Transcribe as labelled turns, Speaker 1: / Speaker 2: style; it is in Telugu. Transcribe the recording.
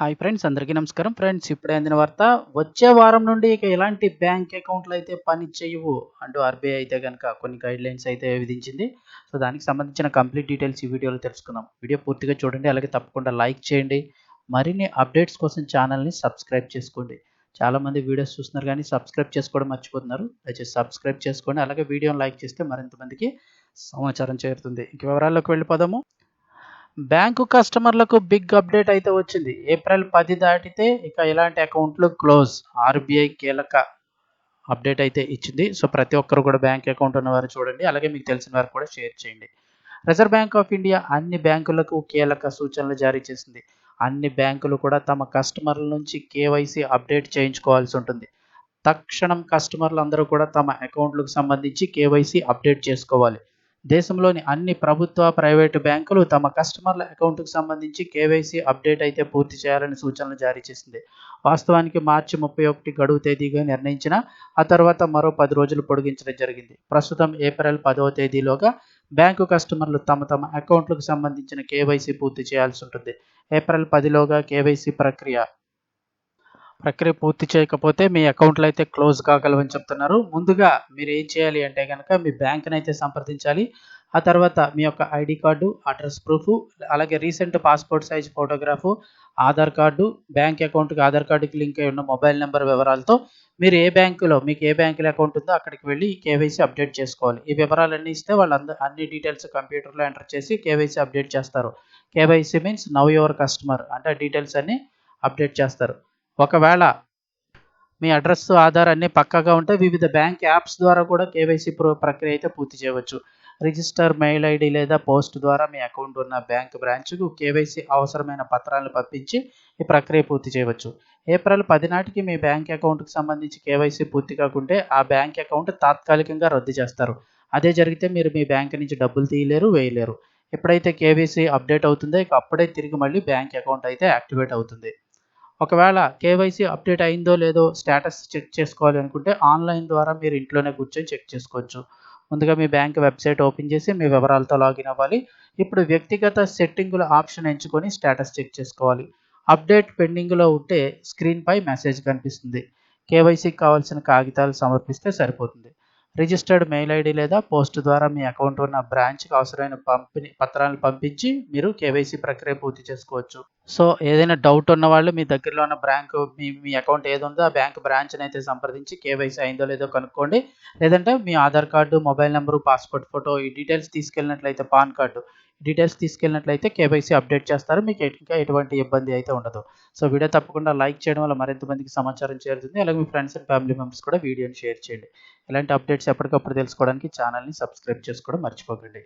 Speaker 1: హాయ్ ఫ్రెండ్స్ అందరికీ నమస్కారం. ఫ్రెండ్స్ ఇప్పుడే అందిన వార్త వచ్చే వారం నుండి ఇక ఎలాంటి బ్యాంక్ అకౌంట్లు అయితే పని చేయవు అంటూ ఆర్బీఐ అయితే కనుక కొన్ని గైడ్ లైన్స్ అయితే విధించింది. సో దానికి సంబంధించిన కంప్లీట్ డీటెయిల్స్ ఈ వీడియోలో తెలుసుకుందాం. వీడియో పూర్తిగా చూడండి అలాగే తప్పకుండా లైక్ చేయండి. మరిన్ని అప్డేట్స్ కోసం ఛానల్ని సబ్స్క్రైబ్ చేసుకోండి. చాలామంది వీడియోస్ చూస్తున్నారు కానీ సబ్స్క్రైబ్ చేసుకోవడం మర్చిపోతున్నారు. దయచేసి సబ్స్క్రైబ్ చేసుకోండి అలాగే వీడియోని లైక్ చేస్తే మరింత మందికి సమాచారం చేరుతుంది. ఇంక వివరాల్లోకి వెళ్ళిపోదాము. బ్యాంకు కస్టమర్లకు బిగ్ అప్డేట్ అయితే వచ్చింది. ఏప్రిల్ పది దాటితే ఇక ఇలాంటి అకౌంట్లు క్లోజ్. ఆర్బీఐ కీలక అప్డేట్ అయితే ఇచ్చింది. సో ప్రతి ఒక్కరు కూడా బ్యాంక్ అకౌంట్ ఉన్నవారు చూడండి. అలాగే మీకు తెలిసిన వారు కూడా షేర్ చేయండి. రిజర్వ్ బ్యాంక్ ఆఫ్ ఇండియా అన్ని బ్యాంకులకు కీలక సూచనలు జారీ చేసింది. అన్ని బ్యాంకులు కూడా తమ కస్టమర్ల నుంచి కేవైసీ అప్డేట్ చేయించుకోవాల్సి ఉంటుంది. తక్షణం కస్టమర్లు అందరూ కూడా తమ అకౌంట్లకు సంబంధించి కేవైసీ అప్డేట్ చేసుకోవాలి. దేశంలోని అన్ని ప్రభుత్వ ప్రైవేటు బ్యాంకులు తమ కస్టమర్ల అకౌంట్కు సంబంధించి కేవైసీ అప్డేట్ అయితే పూర్తి చేయాలని సూచనలు జారీ చేసింది. వాస్తవానికి మార్చి ముప్పై ఒకటి గడువు తేదీగా నిర్ణయించిన ఆ తర్వాత మరో పది రోజులు పొడిగించడం జరిగింది. ప్రస్తుతం ఏప్రిల్ పదవ తేదీలోగా బ్యాంకు కస్టమర్లు తమ తమ అకౌంట్లకు సంబంధించిన కేవైసీ పూర్తి చేయాల్సి ఉంటుంది. ఏప్రిల్ పదిలోగా కేవైసీ ప్రక్రియ ప్రక్రియ పూర్తి చేయకపోతే మీ అకౌంట్లు అయితే క్లోజ్ కాగలవని చెప్తున్నారు. ముందుగా మీరు ఏం చేయాలి అంటే కనుక మీ బ్యాంక్ని అయితే సంప్రదించాలి. ఆ తర్వాత మీ యొక్క ఐడి కార్డు అడ్రస్ ప్రూఫ్ అలాగే recent passport size photograph Aadhaar card bank అకౌంట్కి ఆధార్ కార్డుకి లింక్ అయి ఉన్న మొబైల్ నెంబర్ వివరాలతో మీరు ఏ బ్యాంకులో మీకు ఏ బ్యాంకులో అకౌంట్ ఉందో అక్కడికి వెళ్ళి కేవైసీ అప్డేట్ చేసుకోవాలి. ఈ వివరాలన్నీ ఇస్తే వాళ్ళందరూ అన్ని డీటెయిల్స్ కంప్యూటర్లో ఎంటర్ చేసి కేవైసీ అప్డేట్ చేస్తారు. KYC means know your customer అంటే డీటెయిల్స్ అన్ని అప్డేట్ చేస్తారు. ఒకవేళ మీ అడ్రస్ ఆధార్ అన్నీ పక్కాగా ఉంటే వివిధ బ్యాంక్ యాప్స్ ద్వారా కూడా కేవైసీ ప్రో ప్రక్రియ అయితే పూర్తి చేయవచ్చు. రిజిస్టర్ మెయిల్ ఐడి లేదా పోస్ట్ ద్వారా మీ అకౌంట్ ఉన్న బ్యాంక్ బ్రాంచ్కు కేవైసీ అవసరమైన పత్రాలను పంపించి ఈ ప్రక్రియ పూర్తి చేయవచ్చు. ఏప్రిల్ పది నాటికి మీ బ్యాంక్ అకౌంట్కి సంబంధించి కేవైసీ పూర్తి కాకుంటే ఆ బ్యాంక్ అకౌంట్ తాత్కాలికంగా రద్దు చేస్తారు. అదే జరిగితే మీరు మీ బ్యాంక్ నుంచి డబ్బులు తీయలేరు వేయలేరు. ఎప్పుడైతే కేవైసీ అప్డేట్ అవుతుందో ఇక అప్పుడే తిరిగి మళ్ళీ బ్యాంక్ అకౌంట్ అయితే యాక్టివేట్ అవుతుంది. ఒకవేళ కేవైసీ అప్డేట్ అయిందో లేదో స్టేటస్ చెక్ చేసుకోవాలి అనుకుంటే ఆన్లైన్ ద్వారా మీరు ఇంట్లోనే కూర్చొని చెక్ చేసుకోవచ్చు. ముందుగా మీ బ్యాంక్ వెబ్సైట్ ఓపెన్ చేసి మీ వివరాలతో లాగిన్ అవ్వాలి. ఇప్పుడు వ్యక్తిగత సెట్టింగుల ఆప్షన్ ఎంచుకొని స్టేటస్ చెక్ చేసుకోవాలి. అప్డేట్ పెండింగ్లో ఉంటే స్క్రీన్పై మెసేజ్ కనిపిస్తుంది. కేవైసీకి కావాల్సిన కాగితాలు సమర్పిస్తే సరిపోతుంది. రిజిస్టర్డ్ మెయిల్ ఐడి లేదా పోస్ట్ ద్వారా మీ అకౌంట్ ఉన్న బ్రాంచ్కి అవసరమైన పంపిణీ పత్రాలను పంపించి మీరు కేవైసీ ప్రక్రియ పూర్తి చేసుకోవచ్చు. సో ఏదైనా డౌట్ ఉన్న వాళ్ళు మీ దగ్గరలో ఉన్న బ్యాంక్ మీ మీ అకౌంట్ ఏది ఉందో ఆ బ్యాంక్ బ్రాంచ్ని అయితే సంప్రదించి కేవైసీ అయిందో లేదో కనుక్కోండి. లేదంటే మీ Aadhaar card mobile number passport photo ఈ డీటెయిల్స్ తీసుకెళ్ళినట్లయితే పాన్ కార్డు. డీటెయిల్స్ తీసుకెళ్ళినట్లయితే కేవైసీ అప్డేట్ చేస్తారు. మీకు ఇంకా ఎటువంటి ఇబ్బంది అయితే ఉండదు. సో వీడియో తప్పకుండా లైక్ చేయడం వల్ల మరింత మందికి సమాచారం చేరుతుంది. అలాగే మీ ఫ్రెండ్స్ అండ్ ఫ్యామిలీ మెంబర్స్ కూడా వీడియోని షేర్ చేయండి. ఇలాంటి అప్డేట్స్ ఎప్పటికప్పుడు తెలుసుకోవడానికి ఛానల్ని సబ్స్క్రైబ్ చేసుకోవడం మర్చిపోకండి.